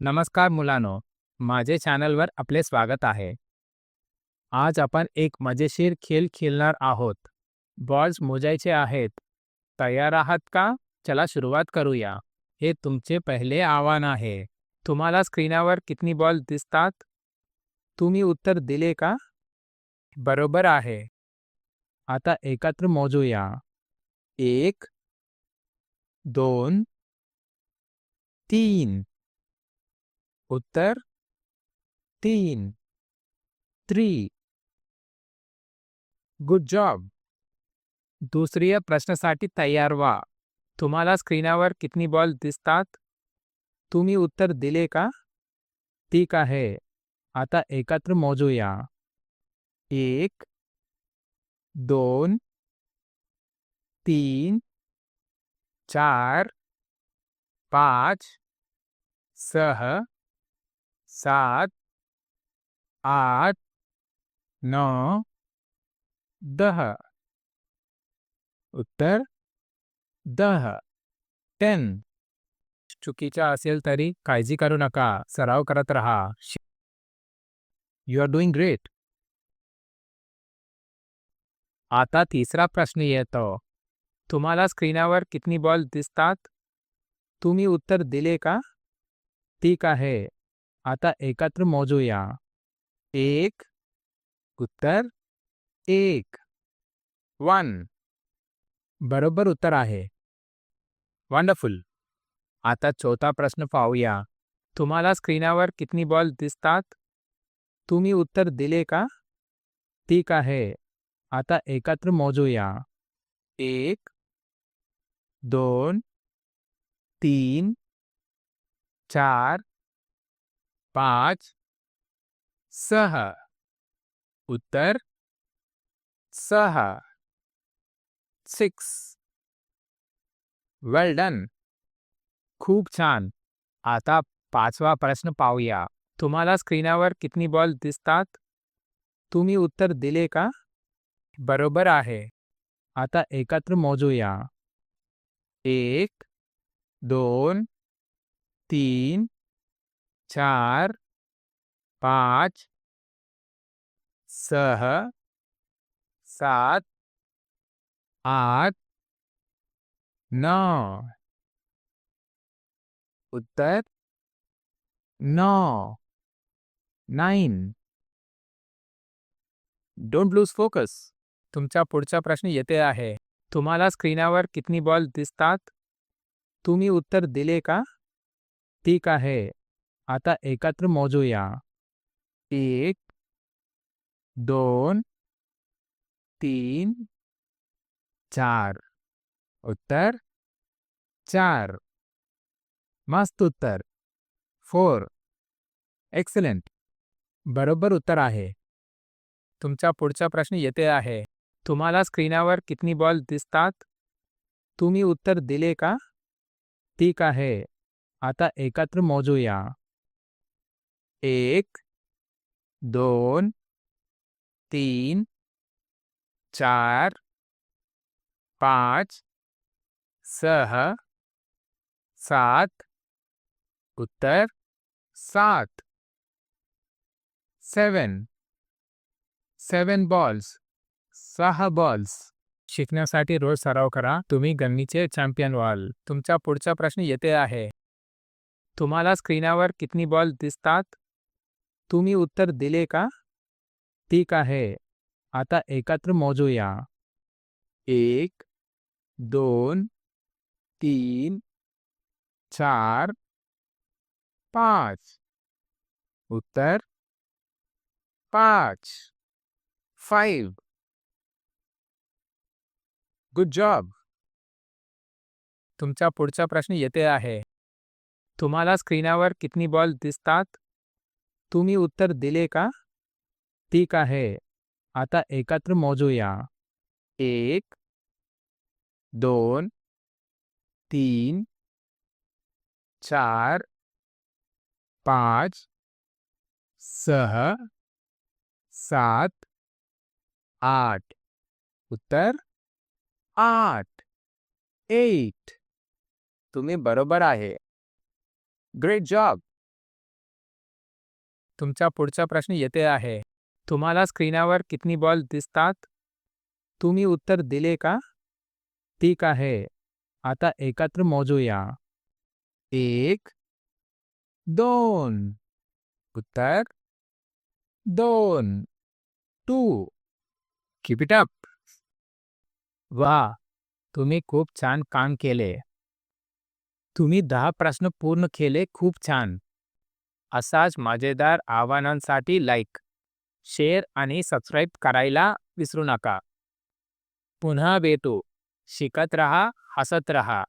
नमस्कार मुलांनो, माझे चॅनलवर आपले स्वागत आहे. आज आपण एक मजेशीर खेळ खेळणार आहोत. बॉल्स मोजायचे आहेत. तयार आहात का? चला सुरुवात करूया. हे तुमचे पहिले आव्हान आहे. तुम्हाला स्क्रीनावर कितनी बॉल दिसतात? तुम्ही उत्तर दिले का? बरोबर आहे. आता एकत्र मोजूया. एक, दोन, तीन. उत्तर तीन। थ्री गुड जॉब दुसऱ्या प्रश्नासाठी तयार व्हा। तुम्हाला स्क्रीनावर कितनी बॉल दिसतात? तुम्ही उत्तर दिले का? ठीक आहे. आता एकत्र मोजूया. एक, दोन, तीन, चार, पाच, सहा सात, आठ, नौ, दह। उत्तर, दह। टेन। चुकीचा असेल तरी काळजी करू नका. सराव करत राहा. यू आर डुईंग ग्रेट आता तिसरा प्रश्न येतो. तुम्हाला स्क्रीनावर कितनी बॉल दिसतात? तुम्ही उत्तर दिले का? ठीक आहे. आता एकत्र मोजूया एक, उत्तर, एक. वन. बरोबर उत्तर आहे. वंडरफुल आता चौथा प्रश्न पाहूया. तुम्हाला स्क्रीनावर कितनी बॉल दिसतात? तुम्ही उत्तर दिले का? ठीक आहे. आता एकत्र मोजूया एक, दोन, तीन, चार पाच, सहा। उत्तर, सह। सिक्स। वेल डन खूप छान. आता पाचवा प्रश्न पाहूया. तुम्हाला स्क्रीनावर कितनी बॉल दिसतात? तुम्ही उत्तर दिले का? बरोबर आहे. आता एकत्र मोजूया. एक, दोन, तीन चार, पाच, सह, सात, आठ, नौ। उत्तर? नऊ नाईन डोंट लूज फोकस तुमचा पुढचा प्रश्न येते आहे. तुम्हाला स्क्रीनावर कितनी बॉल दिसतात? तुम्ही उत्तर दिले का? ठीक आहे. आता एकत्र मोजूया. एक, दोन, तीन, चार. उत्तर, चार. मस्त उत्तर. फोर. एक्सलेंट बरोबर उत्तर आहे. तुमचा पुढचा प्रश्न येते आहे. तुम्हाला स्क्रीनावर कितनी बॉल दिसतात? तुम्ही उत्तर दिले का? ठीक आहे. आता एकत्र मोजूया. एक, दोन, तीन, चार, पाच, सह, सात, उत्तर, सात। सेवन। सेवन बॉल्स सहा बॉल्स शिकण्यासाठी रोज सराव करा. तुम्ही गणनीचे चॅम्पियन व्हाल. तुमचा पुढचा प्रश्न येते आहे. तुम्हाला स्क्रीनावर कितनी बॉल दिसतात? तुम्ही उत्तर दिले का? ठीक आहे. आता एकत्र मोजूया. एक, दोन, तीन, चार, पाच. उत्तर? पाच. Five good job. तुमचा पुढचा प्रश्न येते आहे. तुम्हाला स्क्रीनावर कितनी बॉल दिसतात? तुम्ही उत्तर दिले का? ठीक आहे. आता एकत्र मोजूया. एक, दोन, तीन, चार, पाच, सह, सात, आठ. उत्तर? आठ. एट तुम्ही बरोबर आहे. ग्रेट जॉब तुमचा पुढचा प्रश्न येते आहे. तुम्हाला स्क्रीनावर कितनी बॉल दिसतात? तुम्ही उत्तर दिले का? ठीक आहे. आता एकत्र मोजूया. एक, दोन. उत्तर, दोन. टू. कीप इट अप वा, तुम्ही खूप छान काम केले. तुम्ही दहा प्रश्न पूर्ण केले, खूप छान. असाच मजेदार आव्हानांसाठी लाईक शेअर आणि सबस्क्राईब करायला विसरू नका. पुन्हा भेटू. शिकत रहा हसत रहा.